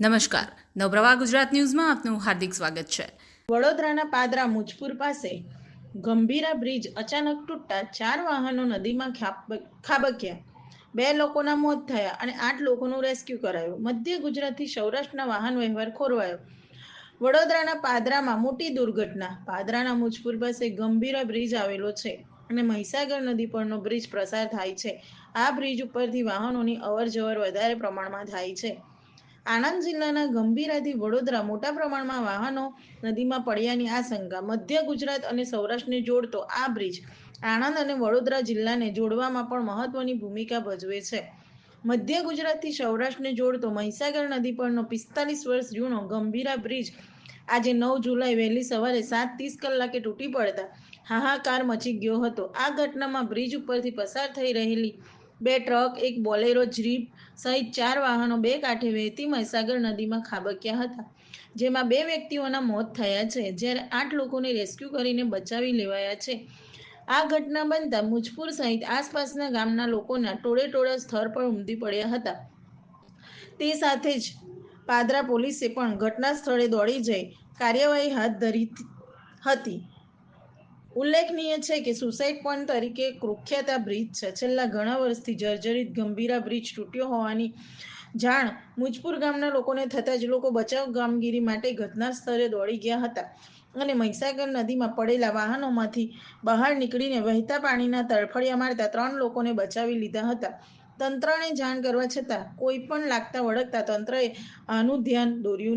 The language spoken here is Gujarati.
નમસ્કાર. નવપ્રવાહ ગુજરાત ન્યૂઝમાં આપનું હાર્દિક સ્વાગત છે. વડોદરાના પાદરા મુજપુર પાસે ગંભીરા બ્રિજ અચાનક તૂટતા ચાર વાહનો નદીમાં ખાબ- ખાબક્યા. બે લોકોના મોત થયા અને આઠ લોકોનું રેસ્ક્યુ કરાયું. મધ્ય ગુજરાતથી સૌરાષ્ટ્રના વાહન વ્યવહાર ખોરવાયો. વડોદરાના પાદરામાં મોટી દુર્ઘટના. પાદરાના મુજપુર પાસે ગંભીરા બ્રિજ આવેલો છે અને મહીસાગર નદી પરનો બ્રિજ પ્રસાર થાય છે. આ બ્રિજ ઉપરથી વાહનોની અવર જવર વધારે પ્રમાણમાં થાય છે. આણંદ જિલ્લાના ગંભીરાથી વડોદરા મોટા પ્રમાણમાં વાહનો નદીમાં પડ્યાની આશંકા, મધ્ય ગુજરાત અને સૌરાષ્ટ્રને જોડતો આ બ્રિજ આણંદ અને વડોદરા જિલ્લાને જોડવામાં પણ મહત્વની ભૂમિકા ભજવે છે. મધ્ય ગુજરાતથી સૌરાષ્ટ્રને જોડતો મહીસાગર નદી પરનો પિસ્તાલીસ વર્ષ જૂનો ગંભીરા બ્રિજ આજે નવ જુલાઈ વહેલી સવારે સાત ત્રીસ કલાકે તૂટી પડતા હાહાકાર મચી ગયો હતો. આ ઘટનામાં બ્રિજ ઉપરથી પસાર થઈ રહેલી બે ટ્રક, એક બોલેરો જીપ સહિત ચાર વાહનો બે કાંઠે વહેતી મહીસાગર નદીમાં ખાબક્યા હતા, જેમાં બે વ્યક્તિઓના મોત થયા છે, જ્યારે આઠ લોકોને રેસ્ક્યુ કરીને બચાવી લેવાયા છે. આ ઘટના બનતા મુજપુર સહિત આસપાસના ગામના લોકોના ટોળે ટોળા સ્થળ પર ઉમટી પડ્યા હતા. તે સાથે જ પાદરા પોલીસે પણ ઘટના સ્થળે દોડી જઈ કાર્યવાહી હાથ ધરી હતી. ઉલ્લેખનીય છે કે સુસાઇડ પોઈન્ટ તરીકે કુખ્યાત આ બ્રિજ છે. છેલ્લા ઘણા વર્ષથી જર્જરિત ગંભીરા બ્રિજ તૂટ્યો હોવાની જાણ મુજપુર ગામના લોકોને થતાં જ લોકો બચાવ કામગીરી માટે ઘટના સ્થળે દોડી ગયા હતા અને મહીસાગર નદીમાં પડેલા વાહનોમાંથી બહાર નીકળીને વહેતા પાણીના તડફડિયા મારતા ત્રણ લોકોને બચાવી લીધા હતા. તંત્રને જાણ કરવા છતાં કોઈ પણ લાગતા વળગતા તંત્રએ આનું ધ્યાન દોર્યું